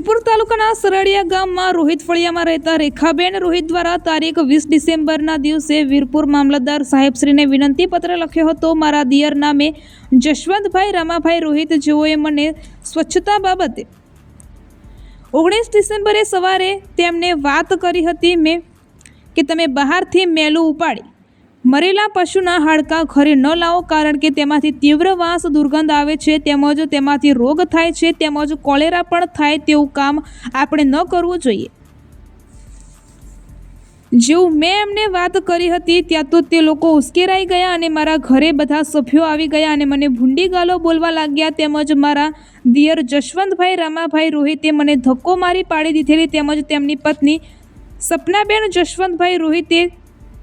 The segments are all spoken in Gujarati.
તાલુકાના સરળિયા ગામમાં રોહિત ફળિયામાં રહેતા રેખાબેન રોહિત દ્વારા તારીખ વીસ ડિસેમ્બરના દિવસે વીરપુર મામલતદાર સાહેબશ્રીને વિનંતી પત્ર લખ્યો હતો, મારા દિયર નામે જશવંતભાઈ, રમાભાઈ રોહિત જેઓએ મને સ્વચ્છતા બાબતે ઓગણીસ ડિસેમ્બરે સવારે તેમને વાત કરી હતી, મેં કે તમે બહારથી મેલું ઉપાડી. મરેલા પશુના હાડકાં ઘરે ન લાવો કારણ કે તેમાંથી તીવ્ર વાસ દુર્ગંધ આવે છે, તેમજ તેમાંથી રોગ થાય છે, તેમજ કોલેરા પણ થાય તેવું કામ આપણે ન કરવું જોઈએ. જેવું મેં એમને વાત કરી હતી, ત્યાં તો તે લોકો ઉશ્કેરાઈ ગયા અને મારા ઘરે બધા સભ્યો આવી ગયા અને મને ભૂંડી ગાલો બોલવા લાગ્યા, તેમજ મારા દિયર જશવંતભાઈ, રામાભાઈ રોહિતે મને ધક્કો મારી પાડી દીધેલી, તેમજ તેમની પત્ની સપનાબેન જશવંતભાઈ રોહિતે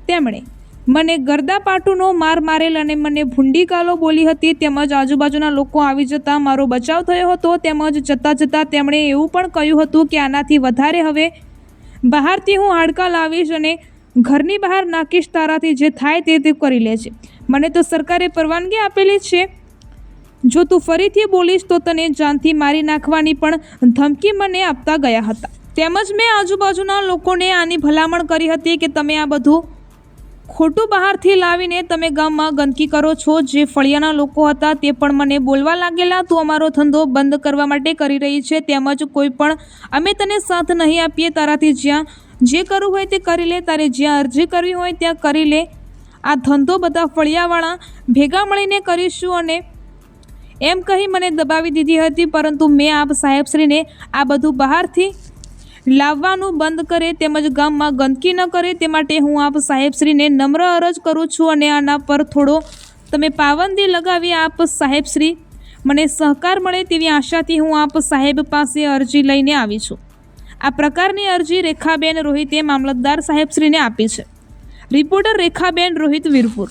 તેમણે મને ગરદાપાટુનો માર મારેલ અને મને ભૂંડી ગાલો બોલી હતી, તેમજ આજુબાજુના લોકો આવી જતાં મારો બચાવ થયો હતો, તેમજ જતાં જતાં તેમણે એવું પણ કહ્યું હતું કે આનાથી વધારે હવે બહારથી હું હાડકાં લાવીશ અને ઘરની બહાર નાખીશ તારાથી જે થાય તે તે કરી લે છે મને તો સરકારે પરવાનગી આપેલી છે. જો તું ફરીથી બોલીશ તો તને જાનથી મારી નાખવાની પણ ધમકી મને આપતા ગયા હતા. તેમજ મેં આજુબાજુના લોકોને આની ભલામણ કરી હતી કે તમે આ બધું ખોટું બહારથી લાવીને તમે ગામમાં ગંદકી કરો છો, જે ફળિયાના લોકો હતા તે પણ મને બોલવા લાગેલા. તું અમારો ધંધો બંધ કરવા માટે કરી રહી છે, તેમજ કોઈ પણ અમે તને સાથ નહીં આપીએ, તારાથી જ્યાં જે કરવું હોય તે કરી લે, તારે જ્યાં અરજી કરવી હોય ત્યાં કરી લે. આ ધંધો બધા ફળિયાવાળા ભેગા મળીને કરીશું અને એમ કહી મને દબાવી દીધી હતી, પરંતુ મેં આપ સાહેબશ્રીને આ બધું બહારથી લાવવાનું બંધ કરે તેમજ ગામમાં ગંદકી ન કરે તે માટે હું આપ સાહેબશ્રીને નમ્ર અરજ કરું છું અને આના પર થોડો તમે પાબંદી લગાવી આપ સાહેબશ્રી. મને સહકાર મળે તેવી આશાથી હું આપ સાહેબ પાસે અરજી લઈને આવી છું. આ પ્રકારની અરજી રેખાબેન રોહિતે મામલતદાર સાહેબશ્રીને આપી છે. રિપોર્ટર રેખાબેન રોહિત વીરપુર.